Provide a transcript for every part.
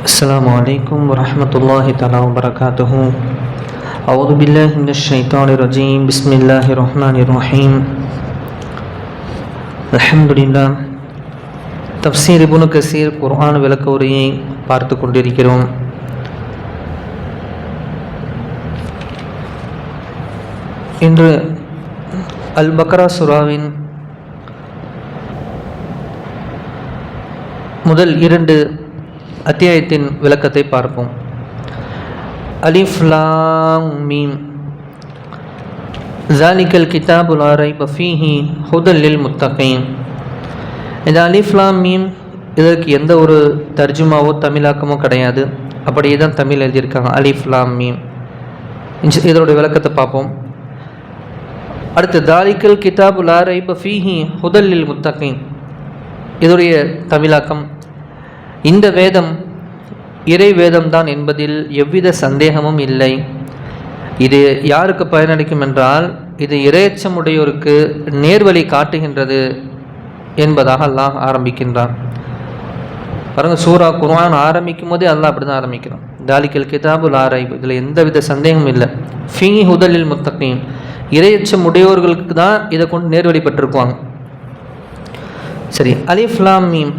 السلام عليكم ورحمة الله تعالى وبركاته أعوذ بالله من الشيطان الرجيم بسم الله الرحمن الرحيم الحمد لله தப்சீர் இபுனு கசீர் குர்ஆன் விளக்க உரையை பார்த்து கொண்டிருக்கிறோம் இன்று அல் பக்ரா சுராவின் முதல் இரண்டு அத்தியாயத்தின் விளக்கத்தை பார்ப்போம். அலிஃப்லாம் மீம். ஜாலிக்கல் கிதாபுல் ஆரை பஃபீஹி ஹுதல்லில் முத்தகீன் இந்த அலிஃப்லாம் மீம் இதற்கு எந்த ஒரு தர்ஜுமாவோ தமிழாக்கமோ கிடையாது. அப்படியே தான் தமிழ் எழுதியிருக்காங்க அலிஃப்லாம் மீம். இதனுடைய விளக்கத்தை பார்ப்போம். அடுத்து தாலிக்கல் கிதாபுல் ஆரை பஃபீஹி ஹுதல்லில் முத்தகீன் இதோடைய தமிழாக்கம் இந்த வேதம் இறை வேதம்தான் என்பதில் எவ்வித சந்தேகமும் இல்லை. இது யாருக்கு பயனளிக்கும் என்றால் இது இரையச்சமுடையோருக்கு நேர்வழி காட்டுகின்றது என்பதாக அல்லாஹ் ஆரம்பிக்கின்றான். பாருங்க சூரா குர்ஆன் ஆரம்பிக்கும் போதே அல்லாஹ் அப்படி தான் ஆரம்பிக்கிறான். தாலிக்கல் கிதாபுல் ஆராய்வு இதில் எந்தவித சந்தேகமும் இல்லை. ஃபீ ஹுதலில் முத்தகீன் இரையச்சம் உடையோர்களுக்கு தான் இதை கொண்டு நேர்வழி பெற்றிருக்குவாங்க. சரி அலிஃப்லாம் மீம்.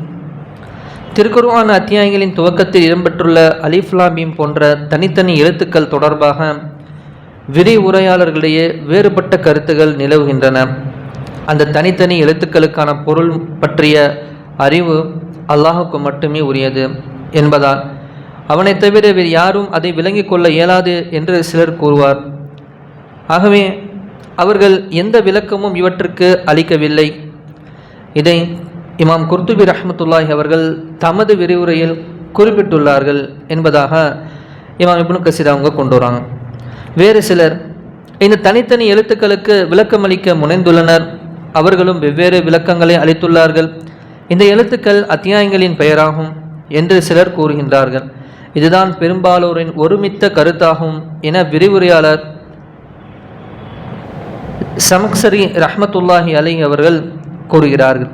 திருக்குர்ஆன் அத்தியாயங்களின் துவக்கத்தில் இடம்பெற்றுள்ள அலிஃப்லாமியம் போன்ற தனித்தனி எழுத்துக்கள் தொடர்பாக விரிவுரையாளர்களிடையே வேறுபட்ட கருத்துகள் நிலவுகின்றன. அந்த தனித்தனி எழுத்துக்களுக்கான பொருள் பற்றிய அறிவு அல்லாஹுக்கு மட்டுமே உரியது என்பதால் அவனைத் தவிர வேறு யாரும் அதை விளங்கிக் கொள்ள இயலாது என்று சிலர் கூறுவார். ஆகவே அவர்கள் எந்த விளக்கமும் இவற்றுக்கு அளிக்கவில்லை. இதை இமாம் குர்துபி ரஹமத்துல்லாஹி அவர்கள் தமது விரிவுரையில் குறிப்பிட்டுள்ளார்கள் என்பதாக இமாம் இப்னு கசீர் அவங்க கொண்டு வராங்க. வேறு சிலர் இந்த தனித்தனி எழுத்துக்களுக்கு விளக்கம் அளிக்க முனைந்துள்ளனர். அவர்களும் வெவ்வேறு விளக்கங்களை அளித்துள்ளார்கள். இந்த எழுத்துக்கள் அத்தியாயங்களின் பெயராகும் என்று சிலர் கூறுகின்றார்கள். இதுதான் பெரும்பாலோரின் ஒருமித்த கருத்தாகும் என விரிவுரையாளர் சமக்சரி ரஹ்மத்துல்லாஹி அலி அவர்கள் கூறுகிறார்கள்.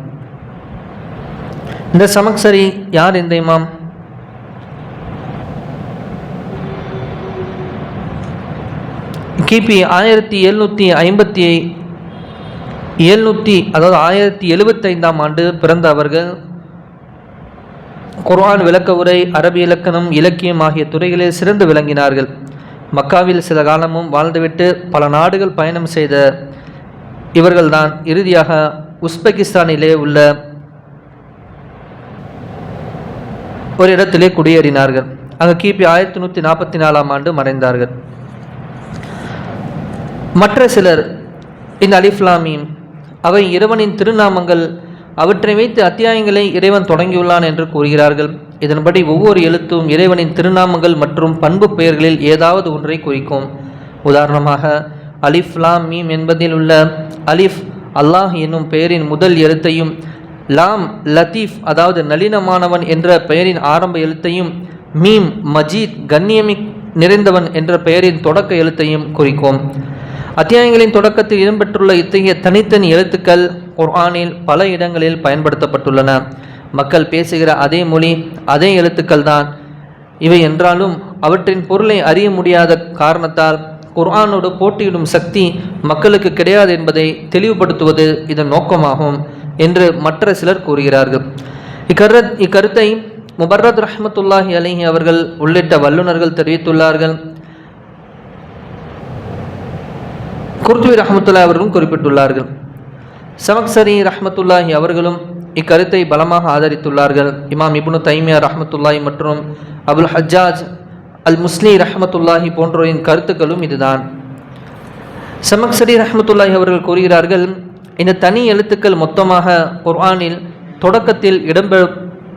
இந்த சமக்சரி யார் இந்த இமாம்? கிபி ஆயிரத்தி எழுநூற்றி ஐம்பத்தி எழுநூற்றி அதாவது ஆயிரத்தி எழுபத்தைந்தாம் ஆண்டு பிறந்த அவர்கள். குர்ஆன் விளக்க உரை அரபி இலக்கணம் இலக்கியம் ஆகிய துறைகளில் சிறந்து விளங்கினார்கள். மக்காவில் சில காலமும் வாழ்ந்துவிட்டு பல நாடுகள் பயணம் செய்த இவர்கள்தான் இறுதியாக உஸ்பெகிஸ்தானிலே உள்ள ஒரு இடத்திலே குடியேறினார்கள். அங்கு கிபி ஆயிரத்தி நூற்றி நாற்பத்தி நாலாம் ஆண்டு மறைந்தார்கள். மற்ற சிலர் இந்த அலிஃப்லாமீம் அவை இறைவனின் திருநாமங்கள் அவற்றை வைத்து அத்தியாயங்களை இறைவன் தொடங்கியுள்ளான் என்று கூறுகிறார்கள். இதன்படி ஒவ்வொரு எழுத்தும் இறைவனின் திருநாமங்கள் மற்றும் பண்பு பெயர்களில் ஏதாவது ஒன்றை குறிக்கும். உதாரணமாக அலிஃப் லாம் மீம் என்பதில் உள்ள அலிஃப் அல்லாஹ் என்னும் பெயரின் முதல் எழுத்தையும் லாம் லத்தீஃப் அதாவது நளினமானவன் என்ற பெயரின் ஆரம்ப எழுத்தையும் மீம் மஜீத் கண்ணியமி நிறைந்தவன் என்ற பெயரின் தொடக்க எழுத்தையும் குறிக்கும். அத்தியாயங்களின் தொடக்கத்தில் இடம்பெற்றுள்ள இத்தகைய தனித்தனி எழுத்துக்கள் குர்ஆனில் பல இடங்களில் பயன்படுத்தப்பட்டுள்ளன. மக்கள் பேசுகிற அதே மொழி அதே எழுத்துக்கள் தான். இவை என்றாலும் அவற்றின் பொருளை அறிய முடியாத காரணத்தால் குர்ஆனோடு போட்டியிடும் சக்தி மக்களுக்கு கிடையாது என்பதை தெளிவுபடுத்துவது இதன் நோக்கமாகும். என்று மற்ற சிலர் கூறுகிறார்கள். இக்கருத் இக்கருத்தை முபர்ரத் ரஹமத்துல்லாஹி அலிஹி அவர்கள் உள்ளிட்ட வல்லுநர்கள் தெரிவித்துள்ளார்கள். குர்துவி ரஹமத்துல்லா அவர்களும் குறிப்பிட்டுள்ளார்கள். சமக்சரி ரஹமத்துல்லாஹி அவர்களும் இக்கருத்தை பலமாக ஆதரித்துள்ளார்கள். இமாம் இபுனு தைமியா ரஹமத்துல்லாஹி மற்றும் அபுல் ஹஜ்ஜாஜ் அல் முஸ்லி ரஹமத்துல்லாஹி போன்றோரின் கருத்துக்களும் இதுதான். சமக்சரி ரஹ்மத்துல்லாஹி அவர்கள் கூறுகிறார்கள் இந்த தனி எழுத்துக்கள் மொத்தமாக குர்ஆனில் தொடக்கத்தில் இடம்பெ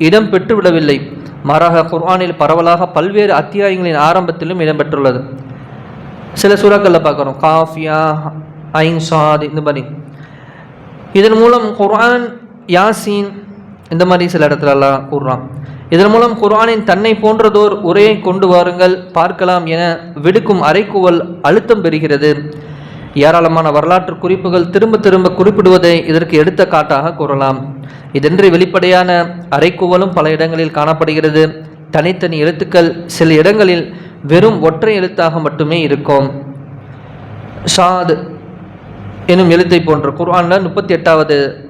இடம் பெற்றுவிடவில்லை. மாறாக குர்ஆனில் பரவலாக பல்வேறு அத்தியாயங்களின் ஆரம்பத்திலும் இடம்பெற்றுள்ளது. சில சூறாக்களில் பார்க்குறோம். காஃபியா ஐன் சாத் இந்த மாதிரி. இதன் மூலம் குர்ஆன் யாசீன் இந்த மாதிரி சில இடத்துலலாம் கூறுறான். இதன் மூலம் குர்ஆனின் தன்னை போன்றதோர் உரையை கொண்டு வாருங்கள் பார்க்கலாம் என விடுக்கும் அறைக்குவல் அழுத்தம் பெறுகிறது. ஏராளமான வரலாற்று குறிப்புகள் திரும்ப திரும்ப குறிப்பிடுவதை இதற்கு எடுத்த காட்டாக கூறலாம். இதன்றி வெளிப்படையான அரைக்கூவலும் பல இடங்களில் காணப்படுகிறது. தனித்தனி எழுத்துக்கள் சில இடங்களில் வெறும் ஒற்றை எழுத்தாக மட்டுமே இருக்கும். ஷாத் எனும் எழுத்தை போன்ற குர்ஆனில் முப்பத்தி எட்டாவது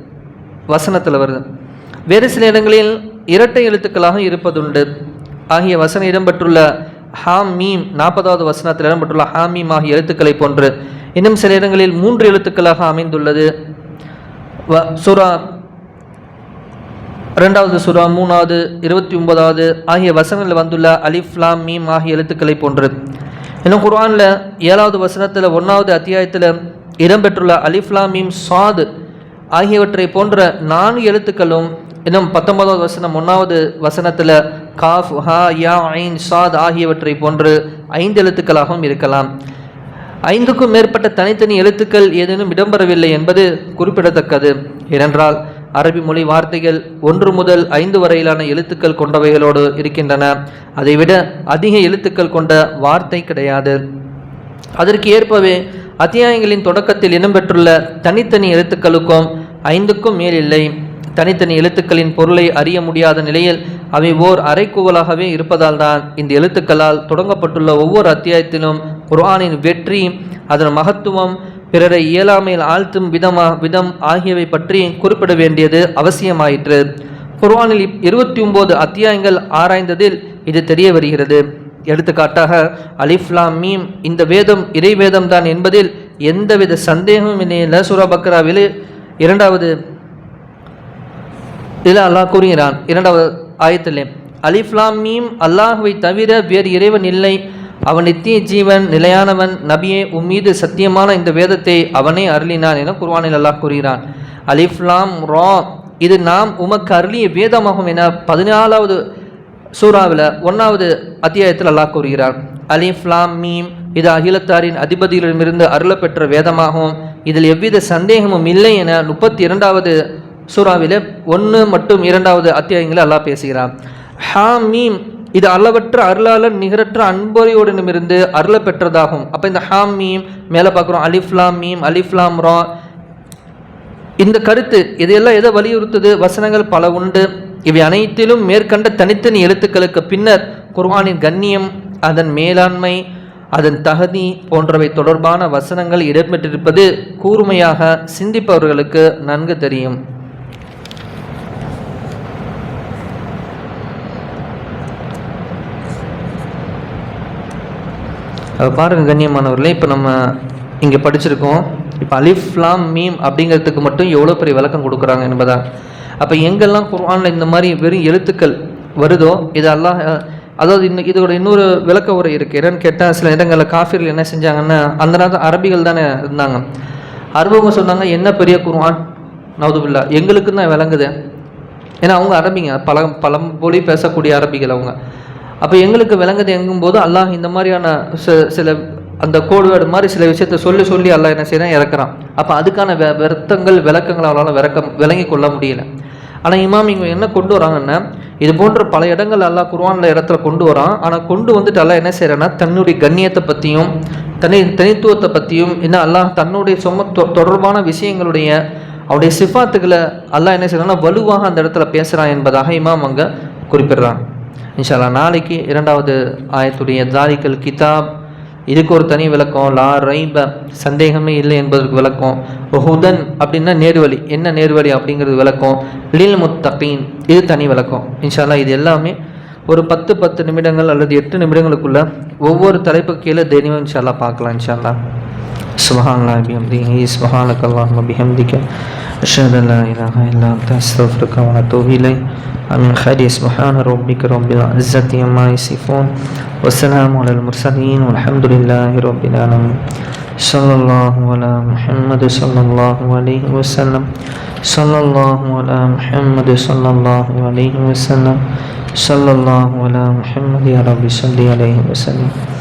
வசனத்தில் வருது. வேறு சில இடங்களில் இரட்டை எழுத்துக்களாக இருப்பதுண்டு. ஆகிய வசனம் இடம்பெற்றுள்ள ஹாம் மீம் நாற்பதாவது வசனத்தில் இடம்பெற்றுள்ள ஹா மீம் ஆகிய எழுத்துக்களை போன்று இன்னும் சில இடங்களில் மூன்று எழுத்துக்களாக அமைந்துள்ளது. வ சுரா ரெண்டாவது சுரா மூணாவது இருபத்தி ஒன்பதாவது ஆகிய வசனங்களில் வந்துள்ள அலிஃப்லாம் மீம் ஆகிய எழுத்துக்களை போன்று. இன்னும் குர்ஆனில் ஏழாவது வசனத்தில் ஒன்றாவது அத்தியாயத்தில் இடம்பெற்றுள்ள அலிஃப்லாம் மீம் சாது ஆகியவற்றை போன்ற நான்கு எழுத்துக்களும் இன்னும் பத்தொன்பதாவது வசனம் ஒன்றாவது வசனத்தில் காஃப் ஹா யா ஐன் சாத் ஆகியவற்றை போன்று ஐந்து எழுத்துக்களாகவும் இருக்கலாம். ஐந்துக்கும் மேற்பட்ட தனித்தனி எழுத்துக்கள் ஏதேனும் இடம்பெறவில்லை என்பது குறிப்பிடத்தக்கது. ஏனென்றால் அரபி மொழி வார்த்தைகள் ஒன்று முதல் ஐந்து வரையிலான எழுத்துக்கள் கொண்டவைகளோடு இருக்கின்றன. அதைவிட அதிக எழுத்துக்கள் கொண்ட வார்த்தை கிடையாது. அதற்கு ஏற்பவே அத்தியாயங்களின் தொடக்கத்தில் இடம்பெற்றுள்ள தனித்தனி எழுத்துக்களுக்கும் ஐந்துக்கும் மேல் இல்லை. தனித்தனி எழுத்துக்களின் பொருளை அறிய முடியாத நிலையில் அவை ஓர் அரைக்குவலாகவே இருப்பதால் தான் இந்த எழுத்துக்களால் தொடங்கப்பட்டுள்ள ஒவ்வொரு அத்தியாயத்திலும் குர்ஆனின் வெற்றி அதன் மகத்துவம் பிறரை இயலாமையில் ஆழ்த்தும் விதமா விதம் ஆகியவை பற்றி குறிப்பிட வேண்டியது அவசியமாயிற்று. குர்ஆனில் இருபத்தி ஒன்பது அத்தியாயங்கள் ஆராய்ந்ததில் இது தெரிய வருகிறது. எடுத்துக்காட்டாக அலிஃப்லாம் மீம் இந்த வேதம் இறை வேதம் தான் என்பதில் எந்தவித சந்தேகமும் இல்லை. சூரா பக்ராவில் இரண்டாவது இதில் அல்லாஹ் கூறுகிறான் இரண்டாவது ஆயத்திலே அலிஃப்லாம் மீம் அல்லாஹுவை தவிர வேறு இறைவன் இல்லை. அவன் நித்திய ஜீவன் நிலையானவன். நபியே உம்மீது சத்தியமான இந்த வேதத்தை அவனே அருளினான் என குர்வானில் அல்லாஹ் கூறுகிறான். அலிஃப்லாம் ரா இது நாம் உமக்கு அருளிய வேதமாகும் என பதினாலாவது சூறாவில் ஒன்றாவது அத்தியாயத்தில் அல்லாஹ் கூறுகிறான். அலிஃப்லாம் மீம் இது அகிலத்தாரின் அதிபதிகளிடமிருந்து அருளப்பெற்ற வேதமாகும். இதில் எவ்வித சந்தேகமும் இல்லை என முப்பத்தி இரண்டாவது சூறாவில் ஒன்று மற்றும் இரண்டாவது அத்தியாயங்களில் அல்லாஹ் பேசுகிறான். ஹா மீம் இது அளவற்ற அருளாளர் நிகரற்ற அன்பொறியோடனிமிருந்து அருள பெற்றதாகும். அப்போ இந்த ஹாம் மீம் மேலே பார்க்குறோம் அலிஃப்லாம் மீம் அலிஃப்லாம் ரா. இந்த கருத்து இதையெல்லாம் எதை வலியுறுத்துது? வசனங்கள் பல உண்டு. இவை அனைத்திலும் மேற்கண்ட தனித்தனி எழுத்துக்களுக்கு பின்னர் குர்வானின் கண்ணியம் அதன் மேலாண்மை அதன் தகுதி போன்றவை தொடர்பான வசனங்கள் இடம்பெற்றிருப்பது கூர்மையாக சிந்திப்பவர்களுக்கு நன்கு தெரியும். பாருங்கள் கண்ணியமானவர்களே இப்போ நம்ம இங்கே படிச்சிருக்கோம். இப்போ அலிஃப்லாம் மீம் அப்படிங்கிறதுக்கு மட்டும் எவ்வளோ பெரிய விளக்கம் கொடுக்குறாங்க என்பதான் அப்போ எங்கெல்லாம் குர்ஆனில் இந்த மாதிரி வெறும் எழுத்துக்கள் வருதோ இது அல்லாஹ் அதாவது இன்னும் இதோட இன்னொரு விளக்க உரை இருக்குது என்னன்னு கேட்டால் சில இடங்களில் காஃபிரில் என்ன செஞ்சாங்கன்னா அந்த நேரத்தில் அரபிகள் தானே இருந்தாங்க. அரபுங்க சொன்னாங்க என்ன பெரிய குர்ஆன்? நவதுபில்லா. எங்களுக்கு தான் விளங்குது. ஏன்னா அவங்க அரபிங்க. பழம் பழம்பொழி பேசக்கூடிய அரபிகள் அவங்க. அப்போ எங்களுக்கு விளங்குது எங்கும்போது அல்லாஹ் இந்த மாதிரியான சில அந்த கோடுவேடு மாதிரி சில விஷயத்த சொல்லி சொல்லி அல்லாஹ் என்ன செய்யறான் இறக்குறான். அப்போ அதுக்கான வெ வருத்தங்கள் விளக்கங்கள் அவளால் விளக்க விளங்கி கொள்ள முடியல. ஆனால் இமாம் இங்கே என்ன கொண்டு வராங்கன்னா இது போன்ற பல இடங்கள் எல்லாம் குர்வானில் இடத்துல கொண்டு வரான். ஆனால் கொண்டு வந்துட்டு எல்லாம் என்ன செய்கிறான்னா தன்னுடைய கண்ணியத்தை பற்றியும் தனி தனித்துவத்தை பற்றியும் என்ன அல்லாஹ் தன்னுடைய சொம தொடர்பான விஷயங்களுடைய அவருடைய சிஃபாத்துக்களை அல்லாஹ் என்ன செய்கிறான்னா வலுவாக அந்த இடத்துல பேசுகிறான் என்பதாக இமாம் அங்கே குறிப்பிடுறான். இன்ஷால்லா நாளைக்கு இரண்டாவது ஆயத்துடைய தாரிக்கல் கிதாப். இதுக்கு ஒரு தனி விளக்கம் லா ரைப சந்தேகமே இல்லை என்பதற்கு விளக்கம். ஹுதன் அப்படின்னா நேர்வழி. என்ன நேர்வழி அப்படிங்கிறது விளக்கம்? லில் முத்தகீன். இது தனி விளக்கம். இன்ஷால்லா இது எல்லாமே ஒரு பத்து பத்து நிமிடங்கள் அல்லது எட்டு நிமிடங்களுக்குள்ள ஒவ்வொரு தலைப்பு கீழே தெய்வம் இன்ஷால்லா பார்க்கலாம் இன்ஷால்லா سبحان الله بحمده سبحانك اللهم بحمدك أشهد أن لا إله إلا أنت أستغفرك وأتوب إليك. أمين. خير سبحان ربك رب العزة عما يصفون والسلام على المرسلين والحمد لله رب العالمين. صلى الله على محمد صلى الله عليه وسلم. صلى الله على محمد صلى الله عليه وسلم. صلى الله على محمد يا رب صل عليه وسلم.